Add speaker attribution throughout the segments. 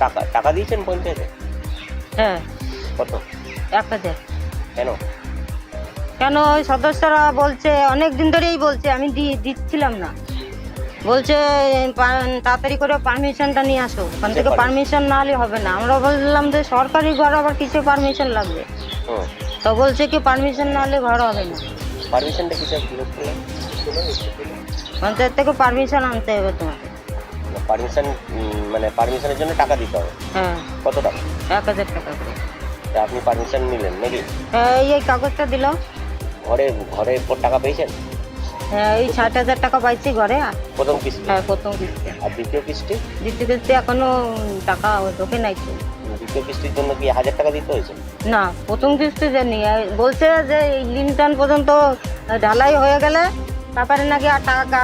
Speaker 1: টাকা টাকা দিয়েছেন পঞ্চায়েতে?
Speaker 2: হ্যাঁ।
Speaker 1: কত?
Speaker 2: এক হাজার
Speaker 1: কেন?
Speaker 2: কেন ওই সদস্যরা বলছে অনেক দিন ধরেই বলছে আমি দি- দিচ্ছিলাম না। বলছে তাড়াতাড়ি করে পারমিশনটা নিয়ে আসো। ওখান থেকে পারমিশন না হলে হবে না। আমরা বললাম যে সরকারি ঘর আবার কিছু পারমিশন লাগবে? তো বলছে কি পারমিশন না হলে ঘর হবে না।
Speaker 1: পারমিশনটা করলেন
Speaker 2: পঞ্চায়েত থেকে পারমিশন আনতে হবে তোমাকে।
Speaker 1: পারমিশন মানে পারমিশনের জন্য টাকা দিতে হবে।
Speaker 2: হ্যাঁ।
Speaker 1: কত টাকা?
Speaker 2: এক হাজার টাকা করে।
Speaker 1: তা আপনি পারমিশন নিলেন নাকি?
Speaker 2: হ্যাঁ এই এই কাগজটা দিলাম
Speaker 1: ঘরে ঘরের পর টাকা পেয়েছেন?
Speaker 2: হ্যাঁ এই ষাট হাজার টাকা পাইছি ঘরে।
Speaker 1: প্রথম কিস্তি?
Speaker 2: হ্যাঁ প্রথম কিস্তি।
Speaker 1: আর দ্বিতীয় কিস্তি?
Speaker 2: দ্বিতীয় কিস্তি এখনও টাকা ঢোকে নাই তো।
Speaker 1: দ্বিতীয় কিস্তির জন্য কি হাজার টাকা দিতে হয়েছে?
Speaker 2: না প্রথম কিস্তি জানি বলছে যে এই লিনটান পর্যন্ত ঢালাই হয়ে গেলে তারপরে নাকি আর টাকা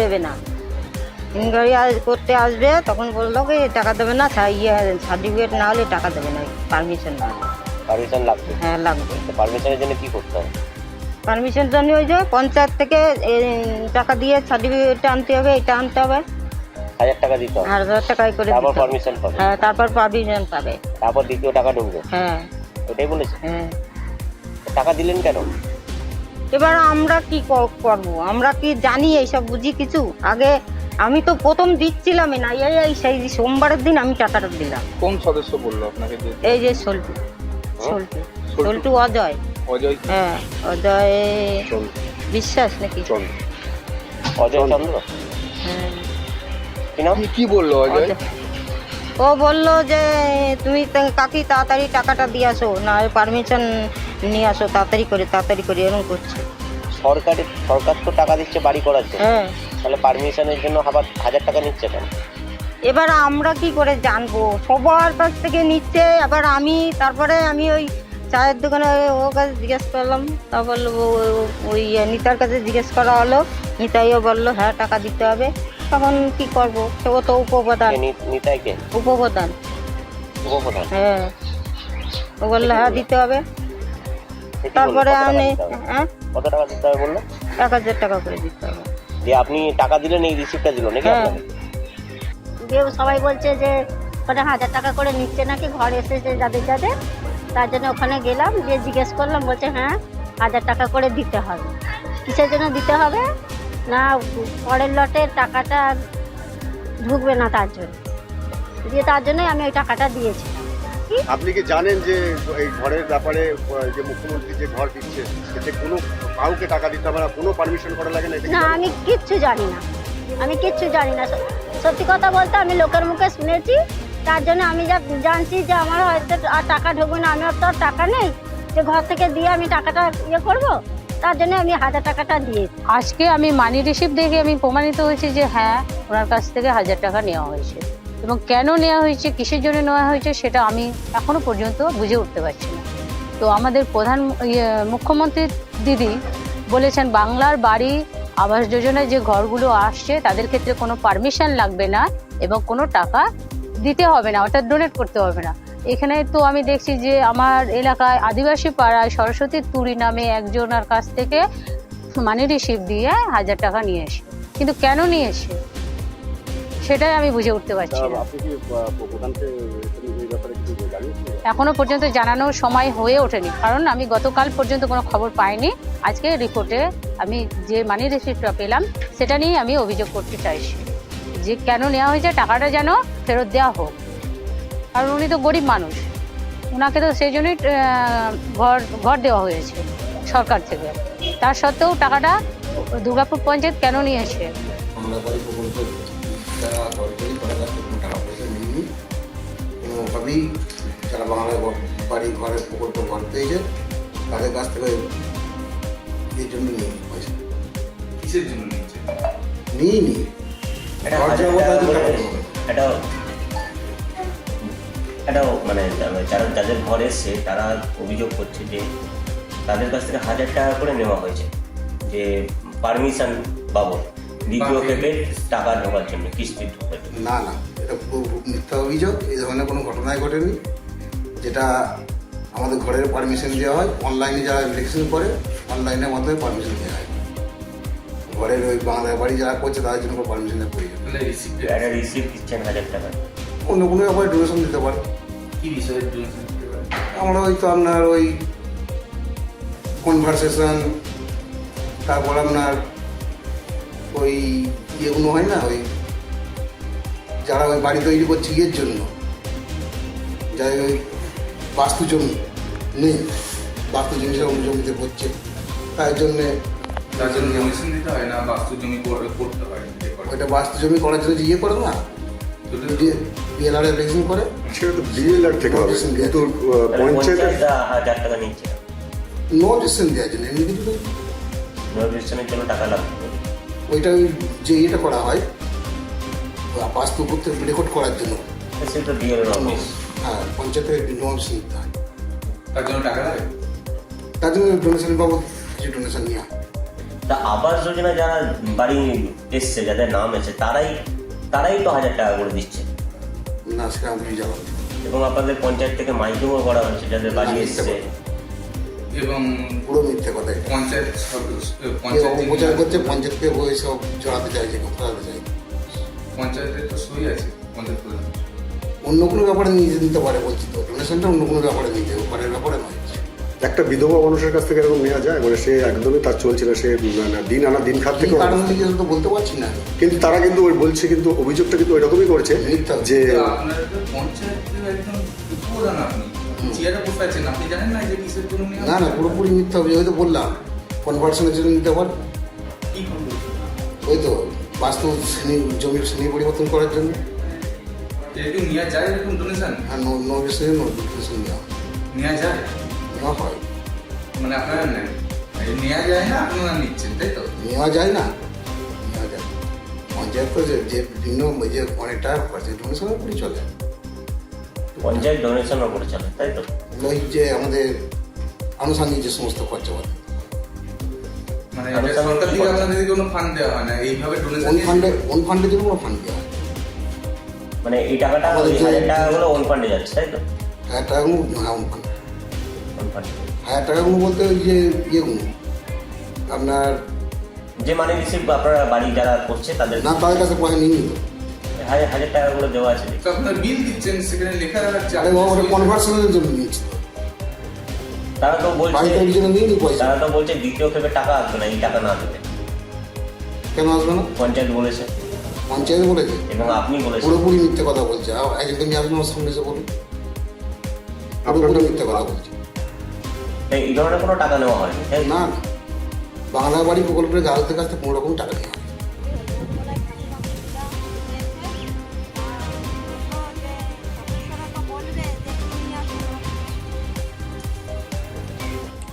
Speaker 2: দেবে না। ইনকোয়ারি করতে আসবে তখন বলল কি টাকা দেবে না ইয়ে সার্টিফিকেট না হলে টাকা দেবে না পারমিশন না হলে
Speaker 1: পারমিশন লাগবে?
Speaker 2: হ্যাঁ লাগবে।
Speaker 1: পারমিশনের জন্য কি করতে হবে?
Speaker 2: পারমিশন জন্য ওই যে পঞ্চায়েত থেকে টাকা দিয়ে সার্টিফিকেটটা আনতে হবে এটা আনতে হবে।
Speaker 1: হাজার টাকা দিতে হবে?
Speaker 2: হাজার টাকায় করে
Speaker 1: তারপর পারমিশন পাবে?
Speaker 2: হ্যাঁ তারপর পারমিশন পাবে।
Speaker 1: তারপর দ্বিতীয় টাকা ঢুকবে?
Speaker 2: হ্যাঁ।
Speaker 1: ওটাই বলেছে?
Speaker 2: হ্যাঁ।
Speaker 1: টাকা দিলেন কেন?
Speaker 2: এবার আমরা কি ক- করব? আমরা কি জানি এইসব বুঝি কিছু? আগে আমি তো প্রথম দিচ্ছিলামই না। এই এই সেই সোমবারের দিন আমি টাকাটা দিলাম।
Speaker 3: কোন সদস্য বলল আপনাকে যে
Speaker 2: এই যে সল্টু। সল্টু। সল্টু? অজয়।
Speaker 3: অজয়
Speaker 2: হ্যাঁ অজয় বিশ্বাস নাকি?
Speaker 1: অজয় চন্দ্র?
Speaker 2: হ্যাঁ।
Speaker 1: কি
Speaker 3: বলল অজয়?
Speaker 2: অজয়। ও বলল যে তুমি কাকি তাড়াতাড়ি টাকাটা দিয়ে আসো না পারমিশন নিয়ে আসো তাড়াতাড়ি করে তাড়াতাড়ি করে এরকম করছে।
Speaker 1: সরকারের সরকার তো টাকা দিচ্ছে বাড়ি করার জন্য
Speaker 2: হ্যাঁ।
Speaker 1: তাহলে পারমিশনের জন্য আবার হাজার টাকা নিচ্ছে কেন?
Speaker 2: এবার আমরা কি করে জানব? সবার কাছ থেকে নিচ্ছে আবার আমি তারপরে আমি ওই চায়ের দোকানে ওর কাছে জিজ্ঞেস করলাম তা বলল ওই নিতার কাছে জিজ্ঞেস করা হলো নিতাইও বলল হ্যাঁ টাকা দিতে হবে। তখন কি করব? ও তো উপপ্রধান।
Speaker 1: কে নি- নিতাই
Speaker 2: উপপ্রধান।
Speaker 1: উপপ্রধান?
Speaker 2: হ্যাঁ। ও বলল হ্যাঁ দিতে হবে? তারপরে আমি হ্যাঁ?
Speaker 1: কত টাকা দিতে হবে বলল?
Speaker 2: এক হাজার টাকা করে দিতে হবে।
Speaker 1: যে আপনি টাকা দিলেন এই রিসিপ্টটা দিল নাকি
Speaker 2: হ্যাঁ।
Speaker 1: আপনাকে?
Speaker 4: দিয়ে সবাই বলছে যে ওখানে হাজার টাকা করে নিচ্ছে নাকি ঘর এসেছে যাদের যাদের। তার জন্য ওখানে গেলাম যে জিজ্ঞেস করলাম বলছে হ্যাঁ হাজার টাকা করে দিতে হবে। কিসের জন্য দিতে হবে? না পরের লটের টাকাটা ঢুকবে না তার জন্য। দিয়ে তার জন্যই আমি ওই টাকাটা দিয়েছি।
Speaker 5: আপনি কি জানেন যে এই ঘরের ব্যাপারে যে মুখ্যমন্ত্রী যে ঘর দিচ্ছে এতে কোনো কাউকে টাকা দিতে হবে না কোনো পারমিশন করা লাগে না?
Speaker 4: না আমি কিচ্ছু জানি না। আমি কিচ্ছু জানি না। সত্যি কথা বলতে আমি লোকের মুখে শুনেছি। তার জন্য আমি যা জানছি যে আমার হয়তো আর টাকা ঢুকবে না। আমার তো আর টাকা নেই যে ঘর থেকে দিয়ে আমি টাকাটা ইয়ে করব। তার জন্য আমি হাজার টাকাটা দিয়েছি।
Speaker 6: আজকে আমি মানি রিসিপ্ট দেখে আমি প্রমাণিত হয়েছি যে হ্যাঁ ওনার কাছ থেকে হাজার টাকা নেওয়া হয়েছে। এবং কেন নেওয়া হয়েছে কিসের জন্য নেওয়া হয়েছে সেটা আমি এখনও পর্যন্ত বুঝে উঠতে পারছি না। তো আমাদের প্রধান ইয়ে, মুখ্যমন্ত্রী দিদি বলেছেন বাংলার বাড়ি আবাস যোজনায় যে ঘরগুলো আসছে তাদের ক্ষেত্রে কোনো পারমিশন লাগবে না এবং কোনো টাকা দিতে হবে না অর্থাৎ ডোনেট করতে হবে না। এখানে তো আমি দেখছি যে আমার এলাকায় আদিবাসী পাড়ায় সরস্বতী তুরি নামে একজনের কাছ থেকে মানি রিসিভ দিয়ে হাজার টাকা নিয়ে এসে কিন্তু কেন নিয়ে এসে? সেটাই আমি বুঝে উঠতে পারছি না। এখনও পর্যন্ত জানানোর সময় হয়ে ওঠেনি। কারণ আমি গতকাল পর্যন্ত কোনো খবর পাইনি। আজকে রিপোর্টে আমি যে মানি রিসিপ্টটা পেলাম সেটা নিয়ে আমি অভিযোগ করতে চাইছি। যে কেন নেওয়া হয়েছে টাকাটা যেন ফেরত দেওয়া হোক। কারণ উনি তো গরিব মানুষ। ওনাকে তো সেই জন্যই ঘর ঘর দেওয়া হয়েছে সরকার থেকে। তার সত্ত্বেও টাকাটা দুর্গাপুর পঞ্চায়েত কেন নিয়েছে?
Speaker 7: কোনোভাবেই যারা বাংলা বাড়ি ঘরের প্রকল্প ঘর পেয়েছে তাদের কাছ থেকে এই জন্য নিয়ে পয়সা।
Speaker 8: কিসের জন্য
Speaker 7: ঘর দেবো।
Speaker 1: এটা এটা মানে যারা যাদের ঘর এসছে তারা অভিযোগ করছে যে তাদের কাছ থেকে হাজার টাকা করে নেওয়া হয়েছে যে পারমিশন বাবদ। দ্বিতীয় ক্ষেত্রে টাকা ঢোকার জন্য কিস্তি ঢোকার জন্য।
Speaker 7: না না এটা মিথ্যা অভিযোগ এই ধরনের কোনো ঘটনাই ঘটেনি। যেটা আমাদের ঘরের পারমিশন দেওয়া হয় অনলাইনে যারা ইলেকশন করে অনলাইনের মাধ্যমে পারমিশন দেওয়া হয়। ঘরের ওই বাংলা বাড়ি যারা করছে তাদের জন্য পারমিশনের প্রয়োজন
Speaker 8: রিসিপ্ট
Speaker 1: একটা দিচ্ছেন হাজার টাকা।
Speaker 7: অন্য কোনো ব্যাপারে ডোনেশন দিতে পারে।
Speaker 8: কি বিষয়ে donation দিতে পারে?
Speaker 7: আমরা ওই তো আপনার ওই কনভারসেশন তারপর আপনার ওই ইয়েগুলো হয় না ওই যারা ওই বাড়ি তৈরি করছে ইয়ের জন্য। যাই ওই বাস্তু জমি নেই বাস্তু জমি সব জমিতে করছে। তার জন্যে
Speaker 8: তার জন্য দিতে হয় না বাস্তু জমি করে- করতে হয়
Speaker 7: ওইটা বাস্তু জমি করার জন্য যে ইয়ে করে না
Speaker 8: তো-
Speaker 7: বিএলআর এর রেজিং করে।
Speaker 5: সেটা তো বিএলআর থেকে হবে। কিন্তু
Speaker 1: পঞ্চায়েত হাজার টাকা নিচ্ছে।
Speaker 7: নো দেওয়ার জন্য এমনি কিছু তো
Speaker 1: রেজিস্ট্রেশনের জন্য টাকা লাগবে।
Speaker 7: ওইটা ওই যে ইয়েটা করা হয় করতে রেকর্ড করার জন্য।
Speaker 1: সেটা ডিএল অফিস
Speaker 7: হ্যাঁ পঞ্চায়েতের নোটস নিতে হয়।
Speaker 8: তার জন্য টাকা লাগে?
Speaker 7: তার জন্য ডোনেশন বাবদ কিছু ডোনেশন হয়।
Speaker 1: তা আবাস যোজনা যারা বাড়ি এসছে যাদের নাম আছে তারাই তারাই তো হাজার টাকা করে দিচ্ছে।
Speaker 7: না সেটা আমি না।
Speaker 1: এবং আপনাদের পঞ্চায়েত থেকে মাইকিংও করা হচ্ছে যাদের বাড়ি এসছে।
Speaker 8: এবং
Speaker 7: পুরো মিথ্যে কথা
Speaker 8: পঞ্চায়েত পঞ্চায়েত
Speaker 7: অপপ্রচার করছে পঞ্চায়েতকে ওই সব জড়াতে চাইছে ফেরাতে চাই
Speaker 8: পঞ্চায়েতের তো সই আছে পঞ্চায়েত প্রধান।
Speaker 7: অন্য কোনো ব্যাপারে নিয়ে নিতে পারে বলছি তো। ডোনেশনটা অন্য কোনো ব্যাপারে নিতে ঘরের ব্যাপারে নয়।
Speaker 5: একটা বিধবা মানুষের কাছ থেকে এরকম নেওয়া যায় মানে সে একদমই তার চলছে না সে মানে দিন আনা দিন খাত থেকে
Speaker 7: কারণ তো বলতে পারছি না।
Speaker 5: কিন্তু তারা কিন্তু ওই বলছে কিন্তু অভিযোগটা কিন্তু ওইরকমই করছে
Speaker 7: মিথ্যা।
Speaker 5: যে
Speaker 8: আপনারা পঞ্চায়েতের একদম আপনি। চেয়ারে বসে আছেন আপনি জানেন না যে কিসের জন্য
Speaker 7: না না পুরোপুরি মিথ্যা হবে হয়তো বললাম। কনভার্সনের জন্য নিতে পারে
Speaker 8: কি
Speaker 7: ওই তো বাস্তু শ্রেণি জমির শ্রেণি পরিবর্তন করার জন্য।
Speaker 8: এরকম নেওয়া যায় এরকম ডোনেশন
Speaker 7: আর নো নো বিষয়ে নো ডোনেশন নেওয়া।
Speaker 8: নেওয়া যায়?
Speaker 7: নেওয়া হয়।
Speaker 8: মানে আপনারা নেন। নেওয়া যায় না আপনারা নিচ্ছেন তাই তো?
Speaker 7: নেওয়া যায় না। নেওয়া যায় পঞ্চায়েত তো যে বিভিন্ন যে অনেক টাকা খরচা ডোনেশনের উপরই চলে।
Speaker 1: পঞ্চায়েত ডোনেশনও করে চলে তাই তো?
Speaker 7: ওই যে আমাদের আনুষঙ্গিক যে সমস্ত খরচাপাতি
Speaker 8: মানে সরকার থেকে আপনাদের কোনো ফান্ড দেওয়া হয় না এইভাবে ডোনেশন
Speaker 7: ফান্ডে ওন ফান্ডের জন্য কোনো ফান্ড দেওয়া হয়
Speaker 1: মানে এই টাকাটা ওই হাজার টাকাগুলো ওন ফান্ডে যাচ্ছে তাই তো?
Speaker 7: হাজার টাকাগুলো হ্যাঁ ফান্ড
Speaker 1: ওন ফান্ডে
Speaker 7: হাজার টাকাগুলো বলতে ওই যে ইয়েগুলো আপনার
Speaker 1: যে মানি রিসিভ আপনারা বাড়ি যারা করছে তাদের
Speaker 7: না তাদের কাছে পয়সা নিয়ে নিত
Speaker 1: হাজার হাজার টাকাগুলো দেওয়া আছে।
Speaker 8: তো আপনার বিল দিচ্ছেন সেখানে লেখা রাখাচ্ছে
Speaker 7: আরে বাবা ওটা কনভার্সনের জন্য নিচ্ছি তো
Speaker 1: তারা তো
Speaker 7: বাড়ি তৈরির জন্য নিয়ে নি পয়সা।
Speaker 1: তারা তো বলছে দ্বিতীয় ক্ষেপে টাকা আসবে না এই টাকা না দেবে।
Speaker 7: কেন আসবে না?
Speaker 1: পঞ্চায়েত বলেছে।
Speaker 7: পঞ্চায়েত বলেছে?
Speaker 1: এবং আপনি বলেছেন।
Speaker 7: পুরোপুরি মিথ্যে কথা বলছে। আমার সামনে এসে বলুন। পুরোপুরি মিথ্যে কথা বলছে।
Speaker 1: তাই এই ধরনের কোনো টাকা নেওয়া হয়নি।
Speaker 7: না বাংলা বাড়ি প্রকল্পের গ্রাহকদের কাছ থেকে কোনো রকম টাকা নেওয়া